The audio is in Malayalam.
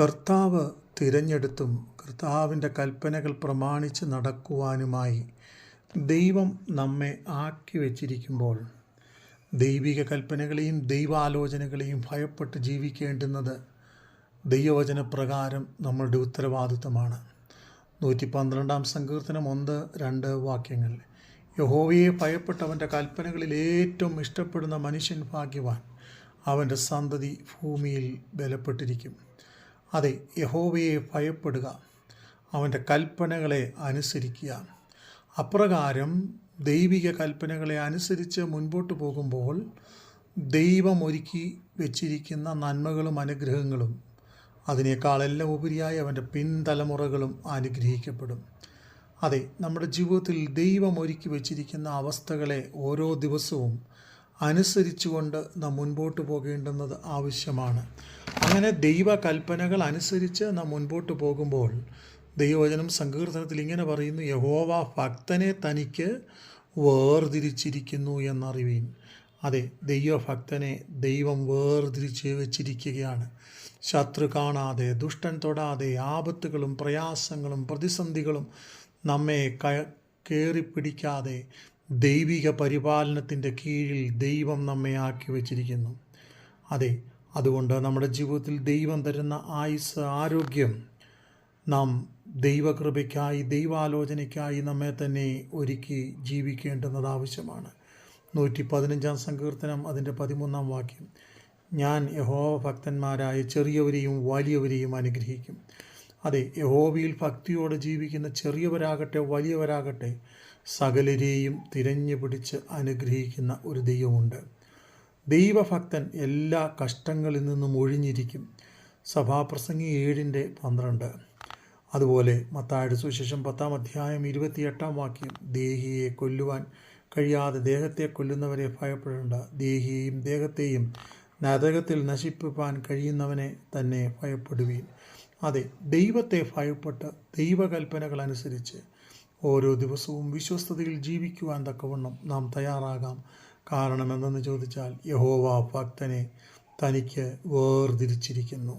കർത്താവ് തിരഞ്ഞെടുത്തും കർത്താവിന്റെ കൽപ്പനകൾ പ്രമാണിച്ച് നടക്കുവാനുമായി ദൈവം നമ്മെ ആക്കി വച്ചിരിക്കുമ്പോൾ ദൈവിക കൽപ്പനകളെയും ദൈവാലോചനകളെയും ഭയപ്പെട്ട് ജീവിക്കേണ്ടുന്നത് ദൈവവചനപ്രകാരം നമ്മളുടെ ഉത്തരവാദിത്തമാണ് നൂറ്റി പന്ത്രണ്ടാം സങ്കീർത്തനം ഒന്ന് രണ്ട് വാക്യങ്ങൾ. യഹോവയെ ഭയപ്പെട്ടവന്റെ കൽപ്പനകളിൽ ഏറ്റവും ഇഷ്ടപ്പെടുന്ന മനുഷ്യൻ ഭാഗ്യവാൻ. അവന്റെ സന്തതി ഭൂമിയിൽ ബലപ്പെട്ടിരിക്കും. അതെ യഹോവയെ ഭയപ്പെടുക അവന്റെ കൽപ്പനകളെ അനുസരിക്കുക. അപ്രകാരം ദൈവിക കൽപ്പനകളെ അനുസരിച്ച് മുൻപോട്ട് പോകുമ്പോൾ ദൈവം ഒരുക്കി വെച്ചിരിക്കുന്ന നന്മകളും അനുഗ്രഹങ്ങളും അതിനേക്കാളെല്ലാം ഉപരിയായി അവന്റെ പിൻതലമുറകളും അനുഗ്രഹിക്കപ്പെടും. അതെ നമ്മുടെ ജീവിതത്തിൽ ദൈവം ഒരുക്കി വെച്ചിരിക്കുന്ന അവസ്ഥകളെ ഓരോ ദിവസവും അനുസരിച്ചുകൊണ്ട് നാം മുൻപോട്ട് പോകേണ്ടുന്നത് ആവശ്യമാണ്. അങ്ങനെ ദൈവ കൽപ്പനകൾ അനുസരിച്ച് നാം മുൻപോട്ട് പോകുമ്പോൾ ദൈവവചനം സങ്കീർത്തനത്തിൽ ഇങ്ങനെ പറയുന്നു യഹോവ ഭക്തനെ തനിക്ക് വേർതിരിച്ചിരിക്കുന്നു എന്നറിവീൻ. അതെ ദൈവഭക്തനെ ദൈവം വേർതിരിച്ച് വെച്ചിരിക്കുകയാണ്. ശത്രു കാണാതെ ദുഷ്ടൻ തൊടാതെ ആപത്തുകളും പ്രയാസങ്ങളും പ്രതിസന്ധികളും നമ്മെ ക കയറി പിടിക്കാതെ ദൈവിക പരിപാലനത്തിന്റെ കീഴിൽ ദൈവം നമ്മെ ആക്കി വച്ചിരിക്കുന്നു. അതെ അതുകൊണ്ട് നമ്മുടെ ജീവിതത്തിൽ ദൈവം തരുന്ന ആയുസ് ആരോഗ്യം നാം ദൈവകൃപയ്ക്കായി ദൈവാലോചനയ്ക്കായി നമ്മെ തന്നെ ഒരുക്കി ജീവിക്കേണ്ടുന്നത് ആവശ്യമാണ്. നൂറ്റി പതിനഞ്ചാം സങ്കീർത്തനം അതിന്റെ പതിമൂന്നാം വാക്യം. ഞാൻ യഹോവ ഭക്തന്മാരായ ചെറിയവരെയും വലിയവരെയും അനുഗ്രഹിക്കും. അതെ യഹോവയിൽ ഭക്തിയോടെ ജീവിക്കുന്ന ചെറിയവരാകട്ടെ വലിയവരാകട്ടെ സകലരെയും തിരഞ്ഞു പിടിച്ച് അനുഗ്രഹിക്കുന്ന ഒരു ദൈവമുണ്ട്. ദൈവഭക്തൻ എല്ലാ കഷ്ടങ്ങളിൽ നിന്നും ഒഴിഞ്ഞിരിക്കും. സഭാപ്രസംഗി ഏഴിന്റെ പന്ത്രണ്ട്. അതുപോലെ മത്തായുടെ സുശേഷം പത്താം അധ്യായം ഇരുപത്തിയെട്ടാം വാക്യം ദേഹിയെ കൊല്ലുവാൻ കഴിയാതെ ദേഹത്തെ കൊല്ലുന്നവരെ ഭയപ്പെടേണ്ട. ദേഹിയെയും ദേഹത്തെയും നരകത്തിൽ നശിപ്പാൻ കഴിയുന്നവനെ തന്നെ ഭയപ്പെടുവീൻ. അതെ ദൈവത്തെ ഭയപ്പെട്ട് ദൈവകൽപ്പനകൾ അനുസരിച്ച് ഓരോ ദിവസവും വിശ്വസ്തതയിൽ ജീവിക്കുവാൻ തക്കവണ്ണം നാം തയ്യാറാകാം. കാരണം എന്തെന്ന് ചോദിച്ചാൽ യഹോവ ഭക്തനെ തനിക്ക് വേർതിരിച്ചിരിക്കുന്നു.